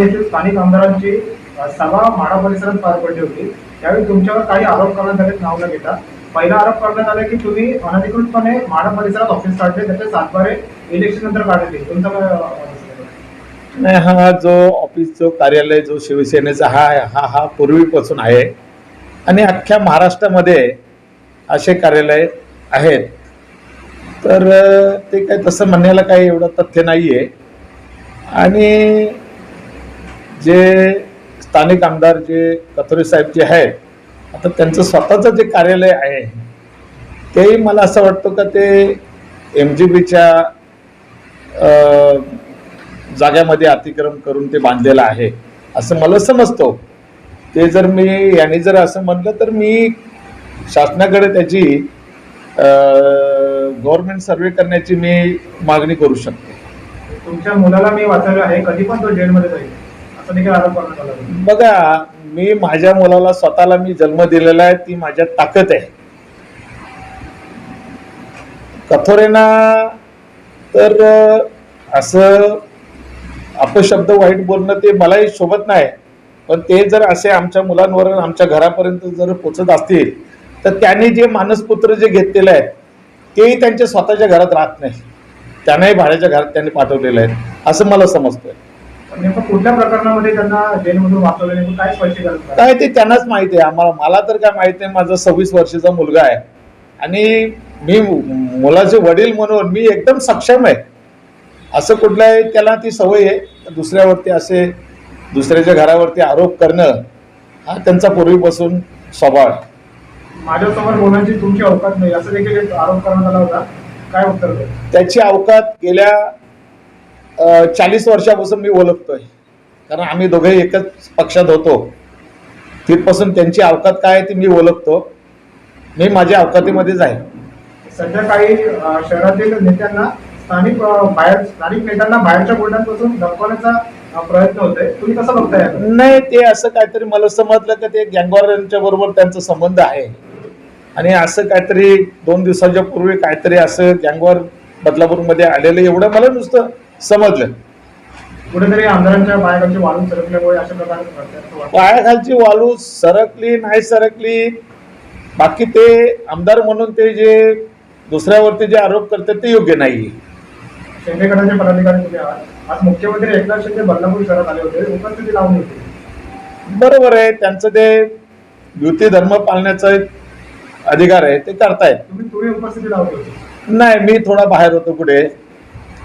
येथील स्थानिक आमदारांची सभा माडा परिसरात पार पडली होती. त्यावेळी तुमच्यावर काही आरोप करण्यात आले नाव न घेता. पहिला आरोप करण्यात आला की तुम्ही अनधिकृतपणे माडा परिसरात ऑफिस काढले त्याचे सातबारे इलेक्शन नंतर काढले. तुमचा काय नाही हा जो ऑफिस जो कार्यालय जो शिवसेनेचा हा हा हा पूर्वीपासून आहे. आणि अख्ख्या महाराष्ट्रामध्ये असे कार्यालय आहेत. तर ते काय तसं म्हणण्याला काही एवढं तथ्य नाही आहे आणि जे स्थानिक आमदार जे कथोरे साहेब जे आहेत आता त्यांचं स्वतःचं जे कार्यालय आहे तेही मला असं वाटतं का ते एम जी बीच्या जाग्यामध्ये अतिक्रम करून ते बांधलेलं आहे असं मला समजतो. ते जर मी यांनी जर असं म्हणलं तर मी शासनाकडे त्याची गव्हर्नमेंट सर्वे करण्याची मी मागणी करू शकते. तुमच्या मुलाला मी वाचवलं आहे कधी पण तो जेलमध्ये जाईल. बघा मी माझ्या मुलाला स्वतःला मी जन्म दिलेला आहे ती माझ्यात ताकद आहे. कथोरेना तर असं अपशब्द वाईट बोलणं ते मलाही शोभत नाही. पण ते जर असे आमच्या मुलांवर आमच्या घरापर्यंत जर पोचत असतील तर त्यांनी जे मानसपुत्र जे घेतलेलं आहे तेही त्यांच्या स्वतःच्या घरात राहत नाही. त्यांनाही भाड्याच्या घरात त्यांनी पाठवलेलं आहे. असं मला समजतंय. नेमकं कुठल्या प्रकरणामध्ये त्यांना जेलमधून वाचवलं नेमकं काय स्पष्टीकरण करा? काय ते त्यांनाच माहिती आहे. आम्हाला मला तर काय माहिती आहे माझा सव्वीस वर्षाचा मुलगा आहे. आणि मी मु- मुलाचे वडील म्हणून मी एकदम सक्षम आहे. असं कुठल्याही त्याला ती सवय आहे. दुसऱ्यावरती असे दुसऱ्याच्या घरावरती आरोप करणं हा त्यांचा पूर्वीपासून स्वभाव आहे. माझ्यासमोर बोलण्याची तुमची अवकाश नाही. असं देखील एक आरोप करण्यात आला होता. काय उत्तर द्याल? त्याची अवकात गेल्या चाळीस वर्षापासून मी ओळखतोय. कारण आम्ही दोघेही एकच पक्षात होतो. तिथपासून त्यांची अवकात काय आहे ती मी ओळखतो. मी माझ्या अवकातीमध्येच आहे. सध्या काही शहरातील नेत्यांना स्थानिक बाहेर स्थानिक नेत्यांना बाहेरच्या बोलण्यापासून धपवण्याचा अ, प्रयत्न होतोय. तुम्ही कसं बघताय? नाही ते असं काहीतरी मला समजलं की ते गँगवॉरच्या बरोबर त्यांचा संबंध आहे. आणि असं काहीतरी दोन दिवसाच्या पूर्वी काहीतरी असं गँगवॉर बदलापूरमध्ये आलेलं एवढं मला नुसतं समजलं. कुठेतरी आमदारांच्या बाहेरची वाळून सरकल्यामुळे अशा प्रकारे. पायाखालची वालू सरकली नाही सरकली बाकी ते आमदार म्हणून ते जे दुसऱ्यावरती जे आरोप करतात ते योग्य नाही शिंदे गटाचे पदाधिकारी तुम्ही आहात? आज मुख्यमंत्री एकनाथ शिंदे बदलापूर शहरात आले होते. उपस्थिती लावली होती बरोबर आहे. त्यांचं ते युती धर्म पाळण्याचा एक अधिकार आहे. ते करतायत. तुम्ही तुम्ही उपस्थिती लावली होती. नाही मी थोडा बाहेर होतो कुठे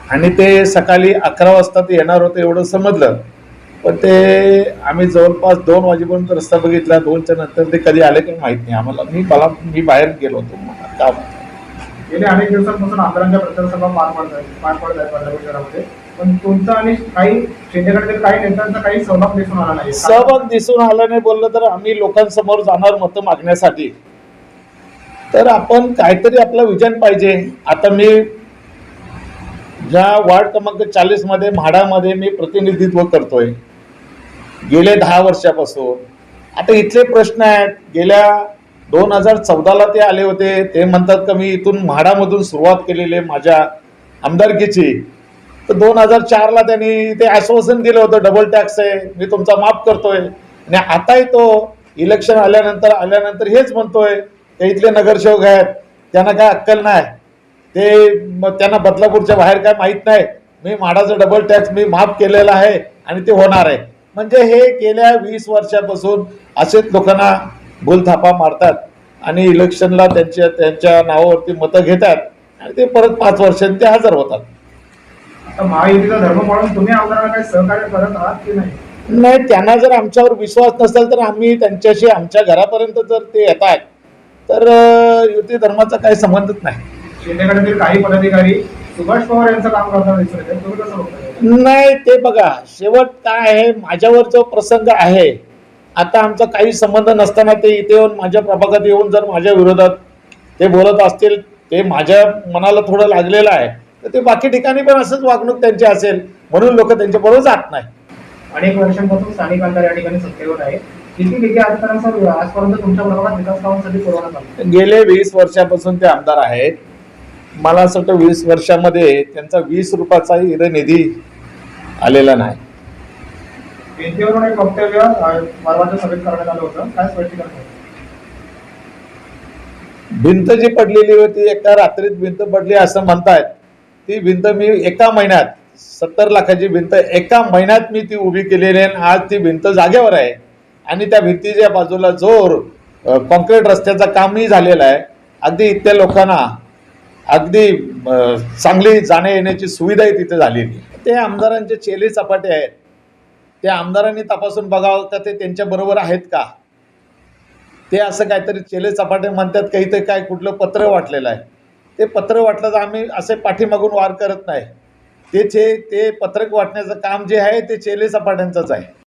आणि ते सकाळी अकरा वाजता ते येणार होते एवढं समजलं. पण ते आम्ही जवळपास दोन वाजेपर्यंत रस्ता बघितला. दोनच्या नंतर ते कधी आले काही माहीत नाही. आम्हाला मी मला मी बाहेर गेलो होतो. काम. गेले अनेक दिवसांपासून आमदारांच्या प्रचार सभा पार पडत पार पडत आहेत बदलापूर शहरामध्ये. पण तुमचा आणि काही काही नेत्यांचा काही सहभाग दिसून आला नाही. सहभाग दिसून आला नाही बोललं तर आम्ही लोकांसमोर जाणार मतं मागण्यासाठी. तर आपण काहीतरी आपलं विजन पाहिजे. आता मी ज्या वार्ड क्रमांक चाळीसमध्ये म्हाडामध्ये मी प्रतिनिधित्व करतोय. गेले दहा वर्षापासून. आता इथले प्रश्न आहेत. गेल्या दोन हजार चौदाला ते आले होते. ते म्हणतात का मी इथून म्हाडामधून सुरुवात केलेली आहे माझ्या आमदारकीची. तर दोन हजार चारला त्यांनी ते आश्वासन दिलं होतं डबल टॅक्स आहे. मी तुमचा माफ करतोय. आणि आताही तो इलेक्शन आल्यानंतर आल्यानंतर हेच म्हणतोय ते इथले नगरसेवक आहेत. त्यांना काय अक्कल नाही. ते मग त्यांना बदलापूरच्या बाहेर काय माहीत नाही. मी म्हाडाचा डबल टॅक्स मी माफ केलेला आहे आणि ते होणार आहे. म्हणजे हे गेल्या वीस वर्षापासून असेच लोकांना भूलथापा मारतात आणि इलेक्शनला त्यांच्या त्यांच्या नावावरती मतं घेतात आणि ते परत पाच वर्षांनी ते हजर होतात. महायुतीचा धर्म पाळून तुम्ही आमदारांना काही सहकार्य करत आहात की नाही? नाही त्यांना जर आमच्यावर विश्वास नसेल तर आम्ही त्यांच्याशी आमच्या घरापर्यंत जर ते येत आहेत तर युती धर्माचा काही संबंधच नाही. शिंदे गटातील काही पदाधिकारी सुभाष पवार यांचं काम करताना दिसून येते तुम्ही कसं बघताय नाही ते बघा शेवट काय आहे माझ्यावर जो प्रसंग आहे आता आमचा काही संबंध नसताना ते इथे येऊन माझ्या प्रभागात येऊन जर माझ्या विरोधात ते बोलत असतील ते माझ्या मनाला थोडं लागलेलं आहे तर ते बाकी ठिकाणी पण असंच वागणूक त्यांची असेल म्हणून लोक त्यांच्याबरोबर जात नाही. अनेक वर्षांपासून स्थानिक आमदार या ठिकाणी सत्तेवर आहे किती निधी आजपर्यंत आजपर्यंत तुमच्या प्रभागात विकास कामांसाठी पुरवण्यात आला? गेले वीस वर्षापासून ते आमदार आहेत. मला असं वाटतं वीस वर्षामध्ये त्यांचा वीस रुपयाचाही इथं निधी आलेला नाही. भिंतीवरून एक वक्तव्य अ, परवाच्या सभेत करण्यात आलं होतं. काय स्पष्टीकरण आहे? भिंत जी पडलेली होती एका रात्रीत भिंत पडली असं म्हणतायत ती भिंत मी एका महिन्यात सत्तर लाखाची भिंत एका महिन्यात मी ती उभी केलेली आहे आणि आज ती भिंत जागेवर आहे. आणि त्या भिंतीच्या बाजूला जोर कॉन्क्रीट रस्त्याचं कामही झालेलं आहे. अगदी इथल्या लोकांना अगदी चांगली जाण्या येण्याची सुविधाही तिथे झालेली ते आमदारांचे चेले चपाटे आहेत. त्या आमदारांनी तपासून बघावं का ते त्यांच्या बरोबर आहेत का? ते असं काहीतरी चेले चपाटे म्हणतात काही ते काय कुठलं पत्र वाटलेलं आहे. ते पत्र वाटलं तर आम्ही असे पाठीमागून वार करत नाही. ते चे ते पत्रक वाटण्याचं काम जे आहे ते चेले चपाट्यांचंच आहे.